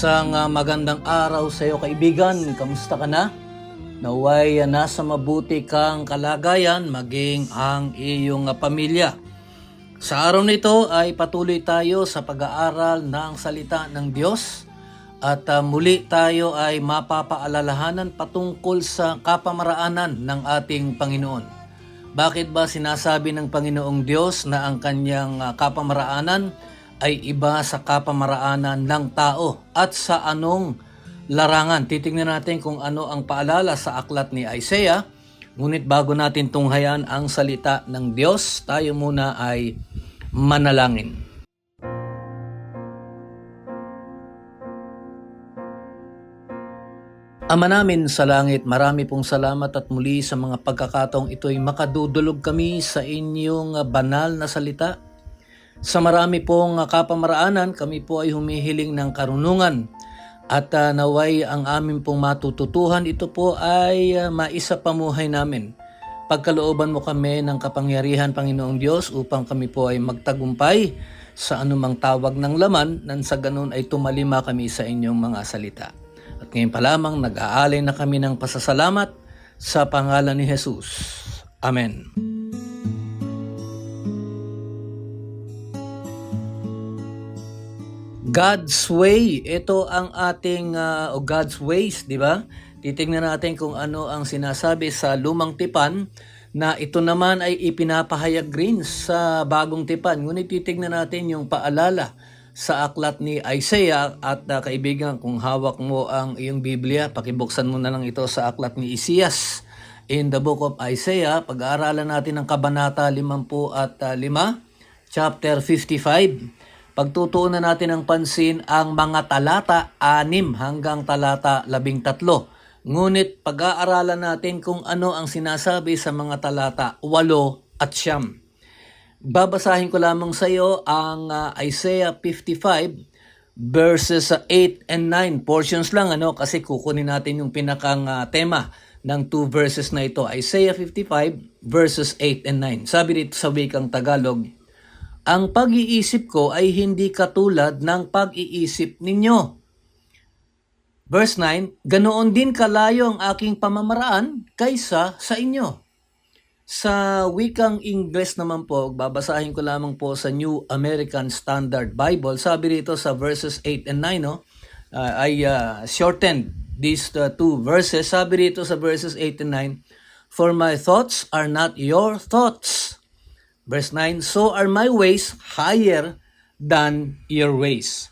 Isang ah, magandang araw sa iyo kaibigan. Kamusta ka na? Naway ah, nasa mabuti kang kalagayan maging ang iyong ah, pamilya. Sa araw nito ay patuloy tayo sa pag-aaral ng salita ng Diyos at ah, muli tayo ay mapapaalalahanan patungkol sa kapamaraanan ng ating Panginoon. Bakit ba sinasabi ng Panginoong Diyos na ang kanyang ah, kapamaraanan ay iba sa kapamaraanan ng tao at sa anong larangan? Titingnan natin kung ano ang paalala sa aklat ni Isaiah. Ngunit bago natin tunghayan ang salita ng Diyos, tayo muna ay manalangin. Ama namin sa langit, marami pong salamat at muli sa mga pagkakataong ito'y makadudulog kami sa inyong banal na salita. Sa marami pong ah, kapamaraanan, kami po ay humihiling ng karunungan at ah, naway ang amin pong matututuhan, ito po ay uh, maisa pamuhay namin. Pagkalooban mo kami ng kapangyarihan, Panginoong Diyos, upang kami po ay magtagumpay sa anumang tawag ng laman, nang sa ganun ay tumalima kami sa inyong mga salita. At ngayon pa lamang nag-aalay na kami ng pasasalamat sa pangalan ni Jesus. Amen. God's way, ito ang ating o God's ways, di ba? Titingnan natin kung ano ang sinasabi sa lumang tipan na ito naman ay ipinapahayag rin sa bagong tipan. Ngunit titingnan natin yung paalala sa aklat ni Isaiah at ah, kaibigan kung hawak mo ang iyong Biblia, pakibuksan mo na lang ito sa aklat ni Isias in the book of Isaiah. Pag-aaralan natin ang kabanata 50 at ah, 5, chapter 55. Pagtutuunan natin ng pansin ang mga talata 6 hanggang talata 13. Ngunit pag-aaralan natin kung ano ang sinasabi sa mga talata 8 at 9. Babasahin ko lamang sa iyo ang ah, Isaiah 55 verses ah, 8 and 9 portions lang ano kasi kukunin natin yung pinakang ah, tema ng two verses na ito Isaiah 55 verses 8 and 9 sabi dito sa wikang Tagalog ang pag-iisip ko ay hindi katulad ng pag-iisip ninyo Verse 9, Ganoon din kalayo ang aking pamamaraan kaysa sa inyo. Sa wikang Ingles naman po, babasahin ko lamang po sa New American Standard Bible. Sabi rito sa verses 8 and 9, no, uh, I uh, shortened these uh, two verses. Sabi rito sa verses 8 and 9, For my thoughts are not your thoughts. Verse 9, So are my ways higher than your ways.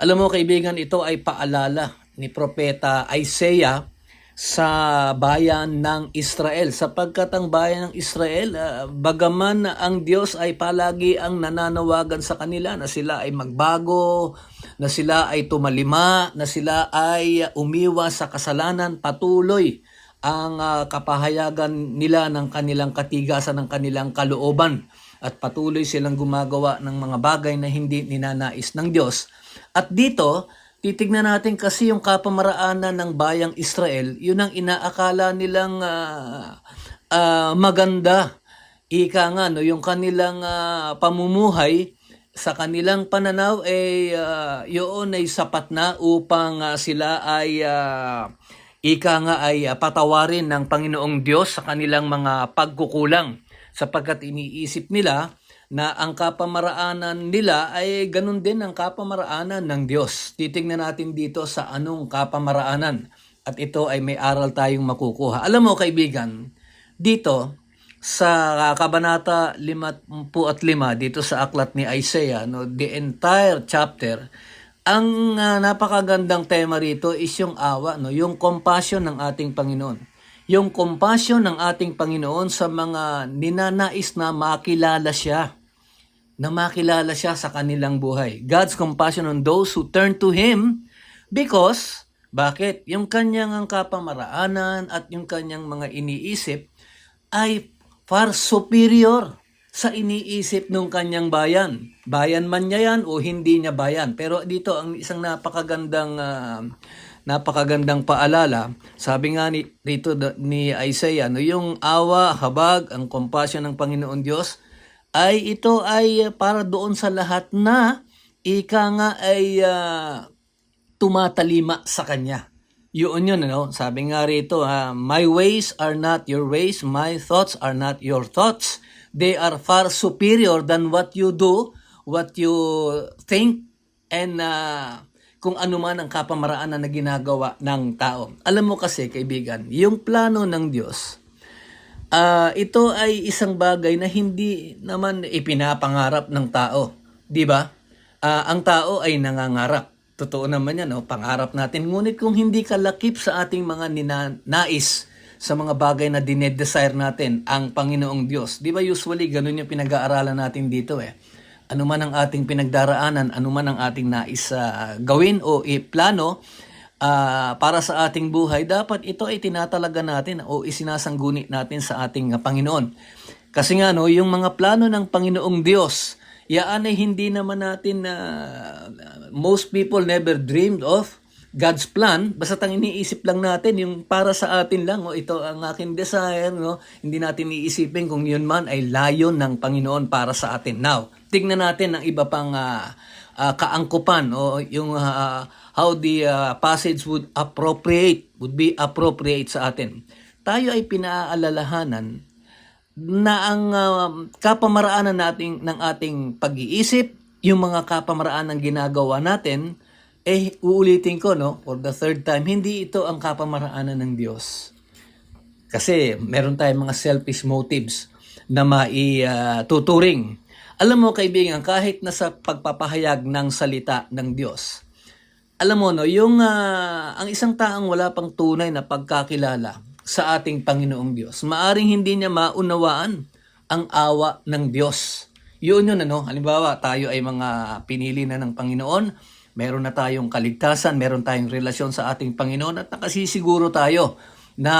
Alam mo kaibigan, ito ay paalala ni Propeta Isaiah sa bayan ng Israel sapagkat ang bayan ng Israel ah, bagaman ang Diyos ay palagi ang nananawagan sa kanila na sila ay magbago na sila ay tumalima na sila ay umiwas sa kasalanan patuloy ang ah, kapahayagan nila ng kanilang katigasan ng kanilang kalooban at patuloy silang gumagawa ng mga bagay na hindi ninanais ng Diyos. At dito, titignan natin kasi yung kapamaraanan ng bayang Israel, yun ang inaakala nilang ah, ah, maganda. Ika nga, no, yung kanilang ah, pamumuhay sa kanilang pananaw ay ah, yun ay sapat na upang ah, sila ay ah, ika nga ay ah, patawarin ng Panginoong Diyos sa kanilang mga pagkukulang sapagkat iniisip nila na ang kapamaraanan nila ay ganun din ang kapamaraanan ng Diyos. Titingnan natin dito sa anong kapamaraanan at ito ay may aral tayong makukuha. Alam mo kaibigan, dito sa uh, kabanata 55 dito sa aklat ni Isaiah, no, the entire chapter, ang uh, napakagandang tema rito is yung awa, no, yung compassion ng ating Panginoon. Yung compassion ng ating Panginoon sa mga ninanais na makilala siya na makilala siya sa kanilang buhay. God's compassion on those who turn to Him because, bakit? Yung kanyang ang kapamaraanan at yung kanyang mga iniisip ay far superior sa iniisip ng kanyang bayan. Bayan man niya yan o hindi niya bayan. Pero dito ang isang napakagandang ah, napakagandang paalala. Sabi nga ni dito ni Isaiah, no, yung awa, habag, ang compassion ng Panginoon Diyos ay ito ay para doon sa lahat na ika nga ay ah, tumatalima sa kanya. Yun yun, ano? Sabi nga rito, ha, My ways are not your ways, my thoughts are not your thoughts. They are far superior than what you do, what you think, and uh, kung ano man ang kapamaraanan na ginagawa ng tao. Alam mo kasi, kaibigan, yung plano ng Diyos, Ah, ito ay isang bagay na hindi naman ipinapangarap ng tao, 'di ba? Ah, ang tao ay nangangarap. Totoo naman 'yan, no? Pangarap natin. Ngunit kung hindi kalakip sa ating mga ninanais sa mga bagay na dinedesire natin ang Panginoong Diyos. 'Di ba usually ganun yung pinag-aaralan natin dito eh. Ano man ang ating pinagdaraanan, ano man ang ating nais ah, gawin o iplano, ah, para sa ating buhay, dapat ito ay tinatalaga natin o isinasangguni natin sa ating ah, Panginoon. Kasi nga no, yung mga plano ng Panginoong Diyos, yaan ay hindi naman natin na most people never dreamed of God's plan, basta ang iniisip lang natin yung para sa atin lang, o ito ang aking desire, no? hindi natin iisipin kung yun man ay layon ng Panginoon para sa atin. Now, tignan natin ang iba pang ah, ah, kaangkupan o yung ah, how the ah, passage would appropriate, would be appropriate sa atin. Tayo ay pinaalalahanan na ang ah, kapamaraanan nating ng ating pag-iisip, yung mga kapamaraan ng ginagawa natin, eh uulitin ko no, for the third time, hindi ito ang kapamaraanan ng Diyos. Kasi meron tayong mga selfish motives na maituturing. Alam mo kaibigan, kahit nasa pagpapahayag ng salita ng Diyos, alam mo no, yung ah, ang isang taong wala pang tunay na pagkakilala sa ating Panginoong Diyos, maaring hindi niya maunawaan ang awa ng Diyos. Yun yun ano, halimbawa tayo ay mga pinili na ng Panginoon, meron na tayong kaligtasan, meron tayong relasyon sa ating Panginoon at nakasisiguro tayo na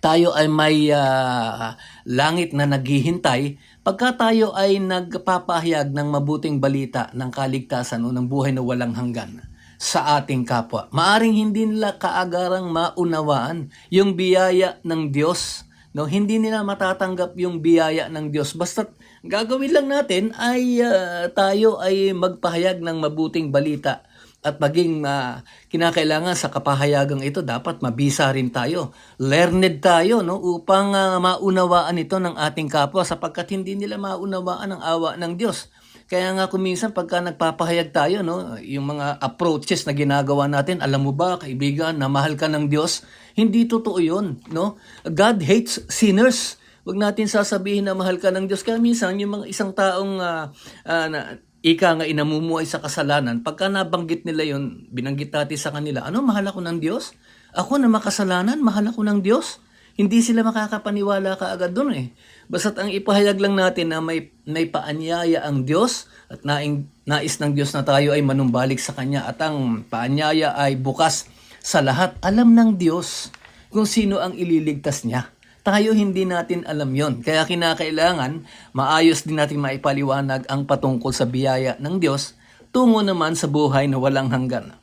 tayo ay may ah, langit na naghihintay pagka tayo ay nagpapahayag ng mabuting balita ng kaligtasan o ng buhay na walang hanggan sa ating kapwa. Maaring hindi nila kaagarang maunawaan yung biyaya ng Diyos. No, hindi nila matatanggap yung biyaya ng Diyos. Basta gagawin lang natin ay ah, tayo ay magpahayag ng mabuting balita at maging ah, kinakailangan sa kapahayagang ito dapat mabisa rin tayo. Learned tayo no upang ah, maunawaan ito ng ating kapwa sapagkat hindi nila maunawaan ang awa ng Diyos. Kaya nga kuminsan pagka nagpapahayag tayo, no, yung mga approaches na ginagawa natin, alam mo ba, kaibigan, na mahal ka ng Diyos, hindi totoo yun. No? God hates sinners. Huwag natin sasabihin na mahal ka ng Diyos. Kaya minsan, yung mga isang taong ah, ah, na, ika nga inamumuhay sa kasalanan, pagka nabanggit nila yun, binanggit natin sa kanila, ano, mahal ako ng Diyos? Ako na makasalanan, mahal ako ng Diyos? Hindi sila makakapaniwala kaagad doon eh. Basta't ang ipahayag lang natin na may, may paanyaya ang Diyos at naing, nais ng Diyos na tayo ay manumbalik sa Kanya at ang paanyaya ay bukas sa lahat. Alam ng Diyos kung sino ang ililigtas niya. Tayo hindi natin alam yon. Kaya kinakailangan maayos din natin maipaliwanag ang patungkol sa biyaya ng Diyos tungo naman sa buhay na walang hanggan.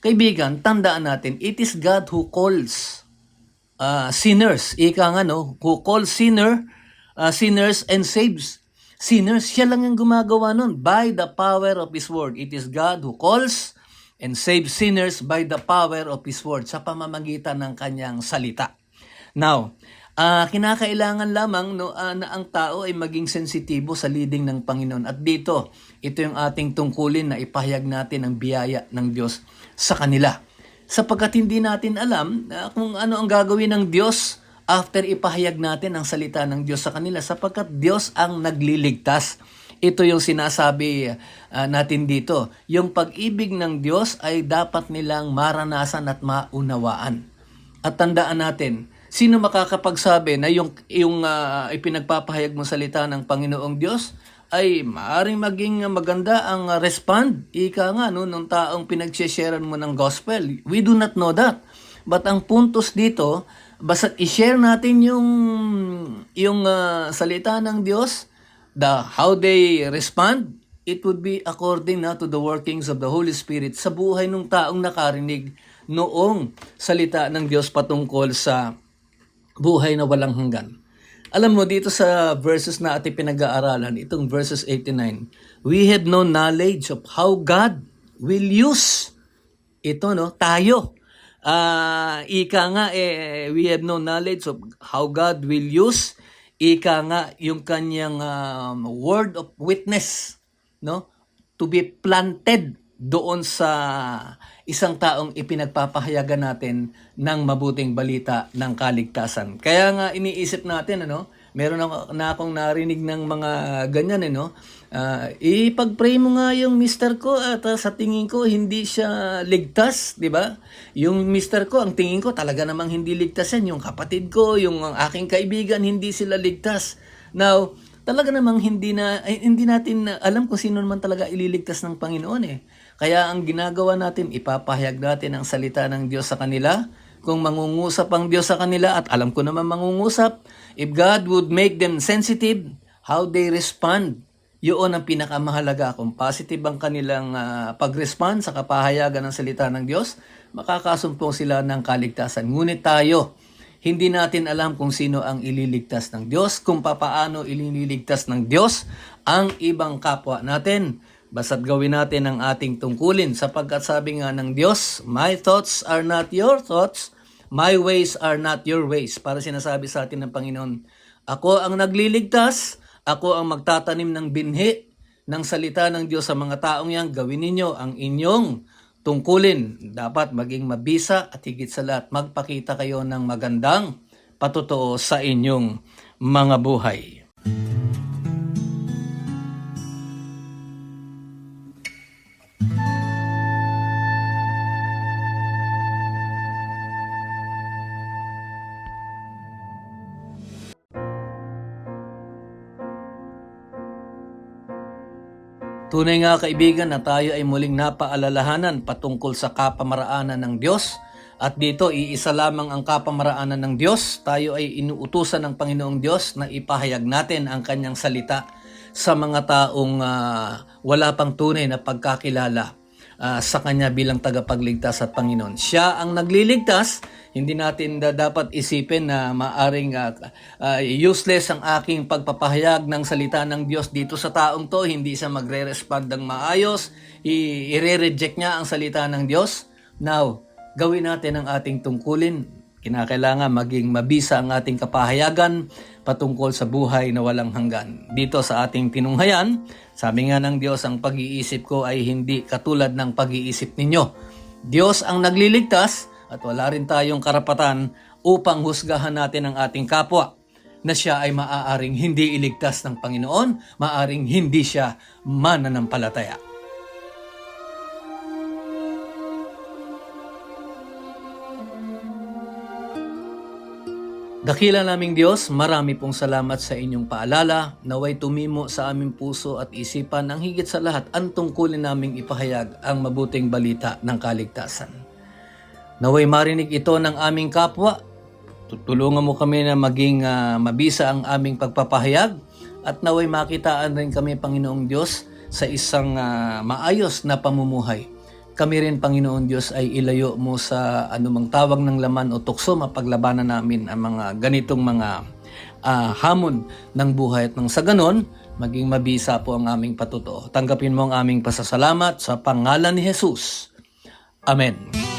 Kaibigan, tandaan natin, it is God who calls uh, sinners. Ika nga no, who calls sinner, uh, sinners and saves. Sinners, siya lang ang gumagawa nun by the power of His Word. It is God who calls and saves sinners by the power of His Word sa pamamagitan ng kanyang salita. Now, ah kinakailangan lamang no, ah, na ang tao ay maging sensitibo sa leading ng Panginoon. At dito, ito yung ating tungkulin na ipahayag natin ang biyaya ng Diyos sa kanila. Sapagkat hindi natin alam ah, kung ano ang gagawin ng Diyos after ipahayag natin ang salita ng Diyos sa kanila sapagkat Diyos ang nagliligtas. Ito yung sinasabi ah, natin dito. Yung pag-ibig ng Diyos ay dapat nilang maranasan at maunawaan. At tandaan natin, sino makakapagsabi na yung, yung ah, ipinagpapahayag mo salita ng Panginoong Diyos ay maaring maging maganda ang respond. Ika nga, no, nung taong pinagsisharean mo ng gospel. We do not know that. But ang puntos dito, basta i-share natin yung, yung ah, salita ng Diyos, the how they respond, it would be according na to the workings of the Holy Spirit sa buhay ng taong nakarinig noong salita ng Diyos patungkol sa buhay na walang hanggan. Alam mo, dito sa verses na ating pinag-aaralan, itong verses 89, we have no knowledge of how God will use ito, no? Tayo. Ah, ika nga, eh, we have no knowledge of how God will use ika nga yung kanyang um, word of witness no to be planted doon sa isang taong ipinagpapahayagan natin ng mabuting balita ng kaligtasan. Kaya nga iniisip natin ano, meron ako, na akong narinig ng mga ganyan eh no. Ah, ipag-pray mo nga yung mister ko at ah, sa tingin ko hindi siya ligtas, di ba? Yung mister ko, ang tingin ko talaga namang hindi ligtas yan. Yung kapatid ko, yung aking kaibigan, hindi sila ligtas. Now, talaga namang hindi na ay, hindi natin na- alam kung sino naman talaga ililigtas ng Panginoon eh. Kaya ang ginagawa natin, ipapahayag natin ang salita ng Diyos sa kanila. Kung mangungusap ang Diyos sa kanila at alam ko naman mangungusap, if God would make them sensitive, how they respond, yun ang pinakamahalaga. Kung positive ang kanilang ah, pag-respond sa kapahayagan ng salita ng Diyos, makakasumpong sila ng kaligtasan. Ngunit tayo, hindi natin alam kung sino ang ililigtas ng Diyos, kung papaano ililigtas ng Diyos ang ibang kapwa natin. Basta't gawin natin ang ating tungkulin sapagkat sabi nga ng Diyos, My thoughts are not your thoughts, my ways are not your ways. Para sinasabi sa atin ng Panginoon, ako ang nagliligtas, ako ang magtatanim ng binhi ng salita ng Diyos sa mga taong yan. Gawin ninyo ang inyong tungkulin. Dapat maging mabisa at higit sa lahat, magpakita kayo ng magandang patotoo sa inyong mga buhay. Tunay nga kaibigan na tayo ay muling napaalalahanan patungkol sa kapamaraanan ng Diyos at dito iisa lamang ang kapamaraanan ng Diyos. Tayo ay inuutusan ng Panginoong Diyos na ipahayag natin ang kanyang salita sa mga taong ah, wala pang tunay na pagkakilala ah, sa Kanya bilang tagapagligtas at Panginoon. Siya ang nagliligtas, hindi natin da- dapat isipin na maaring ah, ah, useless ang aking pagpapahayag ng salita ng Diyos dito sa taong to, hindi siya magre-respond ng maayos, i- i-reject niya ang salita ng Diyos. Now, gawin natin ang ating tungkulin. Kinakailangan maging mabisa ang ating kapahayagan patungkol sa buhay na walang hanggan. Dito sa ating tinunghayan, sabi nga ng Diyos, ang pag-iisip ko ay hindi katulad ng pag-iisip ninyo. Diyos ang nagliligtas at wala rin tayong karapatan upang husgahan natin ang ating kapwa na siya ay maaaring hindi iligtas ng Panginoon, maaaring hindi siya mananampalataya. Dakila naming Diyos, marami pong salamat sa inyong paalala, naway tumimo sa aming puso at isipan ang higit sa lahat ang tungkulin naming ipahayag ang mabuting balita ng kaligtasan. Naway marinig ito ng aming kapwa, tutulungan mo kami na maging ah, mabisa ang aming pagpapahayag at naway makitaan rin kami Panginoong Diyos sa isang ah, maayos na pamumuhay. Kami rin, Panginoon Diyos, ay ilayo mo sa anumang tawag ng laman o tukso, mapaglabanan namin ang mga ganitong mga ah, hamon ng buhay at nang sa ganon, maging mabisa po ang aming patuto. Tanggapin mo ang aming pasasalamat sa pangalan ni Jesus. Amen.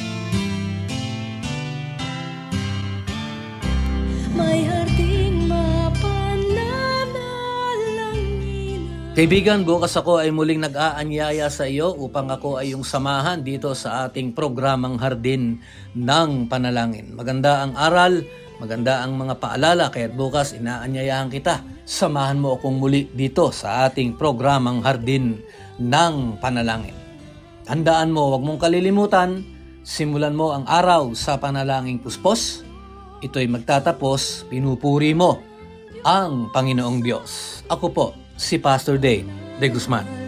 Kaibigan, bukas ako ay muling nag-aanyaya sa iyo upang ako ay yung samahan dito sa ating programang Hardin ng Panalangin. Maganda ang aral Maganda ang mga paalala kaya't bukas inaanyayahan kita. Samahan mo akong muli dito sa ating programang Hardin ng Panalangin. Tandaan mo, huwag mong kalilimutan, simulan mo ang araw sa panalangin puspos. Ito'y magtatapos, pinupuri mo ang Panginoong Diyos. Ako po, si Pastor Dave de Guzman.